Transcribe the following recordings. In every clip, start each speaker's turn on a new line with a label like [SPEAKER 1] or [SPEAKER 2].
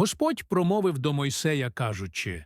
[SPEAKER 1] Господь промовив до Мойсея, кажучи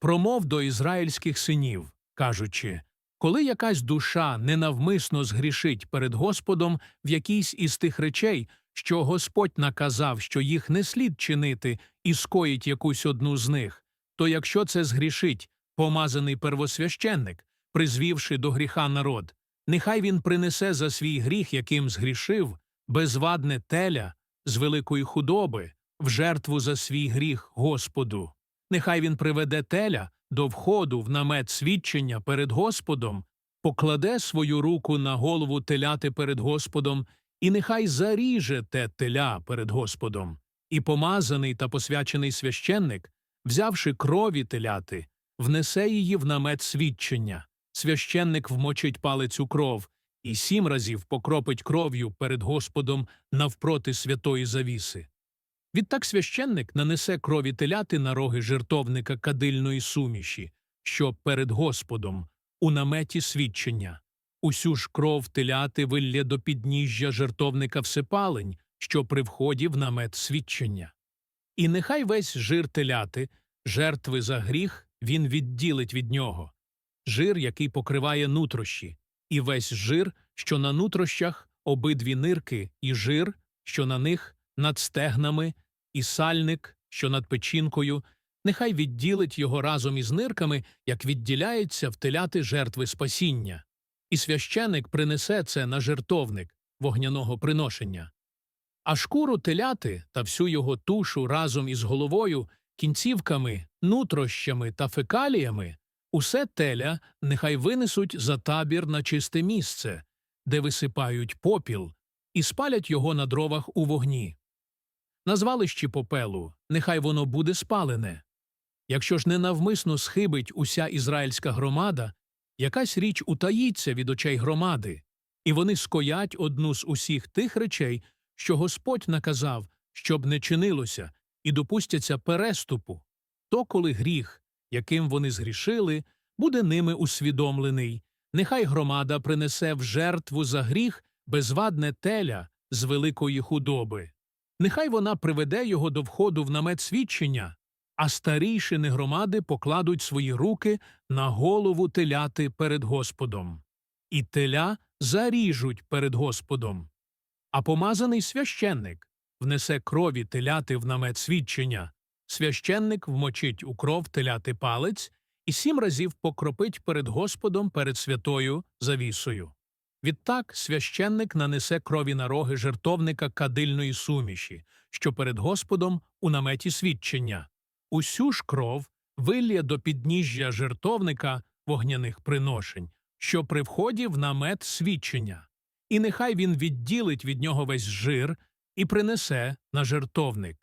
[SPEAKER 1] промов до ізраїльських синів, кажучи коли якась душа ненавмисно згрішить перед Господом в якійсь із тих речей, що Господь наказав, що їх не слід чинити, і скоїть якусь одну з них, то якщо це згрішить помазаний первосвященник, призвівши до гріха народ, нехай він принесе за свій гріх, яким згрішив, безвадне теля з великої худоби, в жертву за свій гріх Господу. Нехай він приведе теля до входу в намет свідчення перед Господом, покладе свою руку на голову теляти перед Господом, і нехай заріже те теля перед Господом. І помазаний та посвячений священник, взявши крові теляти, внесе її в намет свідчення. Священник вмочить палець у кров і сім разів покропить кров'ю перед Господом навпроти святої завіси. Відтак священник нанесе крові теляти на роги жертовника кадильної суміші, що перед Господом, у наметі свідчення. Усю ж кров теляти виллє до підніжжя жертовника всепалень, що при вході в намет свідчення. І нехай весь жир теляти, жертви за гріх, він відділить від нього, жир, який покриває нутрощі, і весь жир, що на нутрощах, обидві нирки, і жир, що на них над стегнами, і сальник, що над печінкою, нехай відділить його разом із нирками, як відділяється в теляти жертви спасіння, і священик принесе це на жертовник вогняного приношення. А шкуру теляти та всю його тушу разом із головою, кінцівками, нутрощами та фекаліями, усе теля нехай винесуть за табір на чисте місце, де висипають попіл, і спалять його на дровах у вогні. На звалищі попелу нехай воно буде спалене. Якщо ж ненавмисно схибить уся ізраїльська громада, якась річ утаїться від очей громади, і вони скоять одну з усіх тих речей, що Господь наказав, щоб не чинилося, і допустяться переступу, то коли гріх, яким вони згрішили, буде ними усвідомлений, нехай громада принесе в жертву за гріх безвадне теля з великої худоби. Нехай вона приведе його до входу в намет свідчення, а старійшини громади покладуть свої руки на голову теляти перед Господом. І теля заріжуть перед Господом. А помазаний священник внесе крові теляти в намет свідчення. Священник вмочить у кров теляти палець і сім разів покропить перед Господом перед святою завісою. Відтак священник нанесе крові на роги жертовника кадильної суміші, що перед Господом у наметі свідчення. Усю ж кров вилє до підніжжя жертовника вогняних приношень, що при вході в намет свідчення, і нехай він відділить від нього весь жир і принесе на жертовник.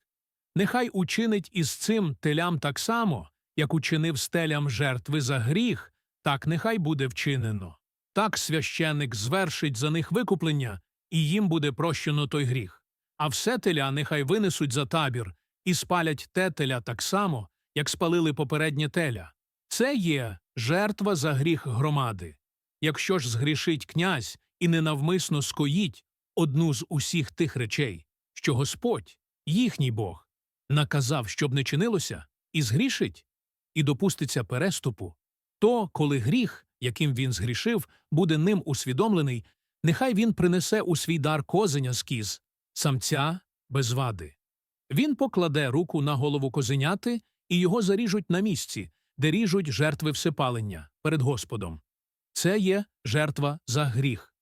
[SPEAKER 1] Нехай учинить із цим телям так само, як учинив стелям жертви за гріх, так нехай буде вчинено. Так священник звершить за них викуплення, і їм буде прощено той гріх. А все теля нехай винесуть за табір і спалять те теля так само, як спалили попереднє теля. Це є жертва за гріх громади. Якщо ж згрішить князь і ненавмисно скоїть одну з усіх тих речей, що Господь, їхній Бог, наказав, щоб не чинилося, і згрішить, і допуститься переступу, то, коли гріх, яким він згрішив, буде ним усвідомлений, нехай він принесе у свій дар козеня з самця без вади. Він покладе руку на голову козеняти, і його заріжуть на місці, де ріжуть жертви всепалення перед Господом. Це є жертва за гріх.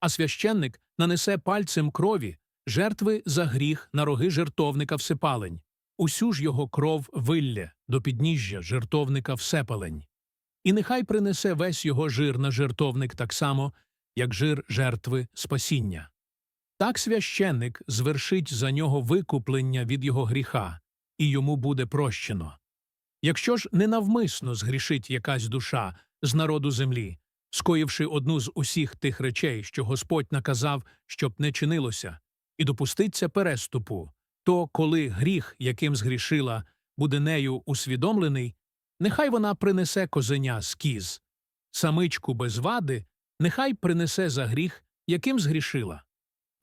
[SPEAKER 1] А священник нанесе пальцем крові жертви за гріх на роги жертовника всепалень, усю ж його кров виллє до підніжжя жертовника всепалень. І нехай принесе весь його жир на жертовник так само, як жир жертви спасіння. Так священник звершить за нього викуплення від його гріха, і йому буде прощено. Якщо ж ненавмисно згрішить якась душа з народу землі, скоївши одну з усіх тих речей, що Господь наказав, щоб не чинилося, і допуститься переступу, то коли гріх, яким згрішила, буде нею усвідомлений, нехай вона принесе козеня з кіз, самичку без вади, нехай принесе за гріх, яким згрішила.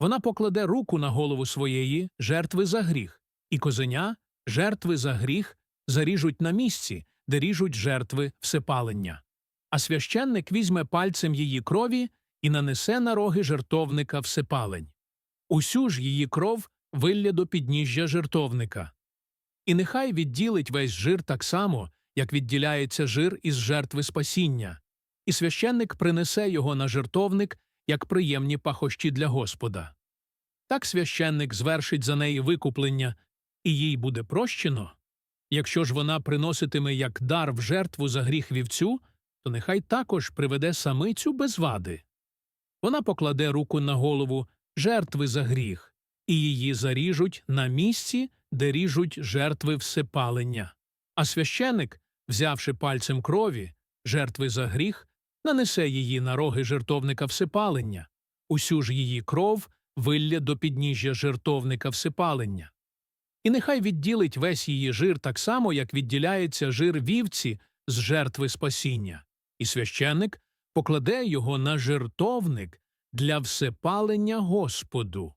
[SPEAKER 1] Вона покладе руку на голову своєї жертви за гріх, і козеня жертви за гріх заріжуть на місці, де ріжуть жертви всепалення. А священник візьме пальцем її крові і нанесе на роги жертовника всепалень. Усю ж її кров вилля до підніжжя жертовника. І нехай відділить весь жир так само, як відділяється жир із жертви спасіння, і священник принесе його на жертовник як приємні пахощі для Господа. Так священник звершить за неї викуплення, і їй буде прощено. Якщо ж вона приноситиме як дар в жертву за гріх вівцю, то нехай також приведе самицю без вади. Вона покладе руку на голову жертви за гріх, і її заріжуть на місці, де ріжуть жертви всепалення. А священик, взявши пальцем крові, жертви за гріх, нанесе її на роги жертовника всепалення, усю ж її кров вилля до підніжжя жертовника всепалення. І нехай відділить весь її жир так само, як відділяється жир вівці з жертви спасіння, і священник покладе його на жертовник для всепалення Господу.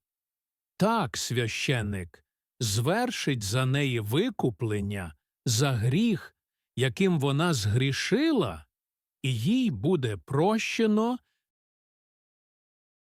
[SPEAKER 1] Так священник звершить за неї викуплення за гріх, яким вона згрішила, і їй буде прощено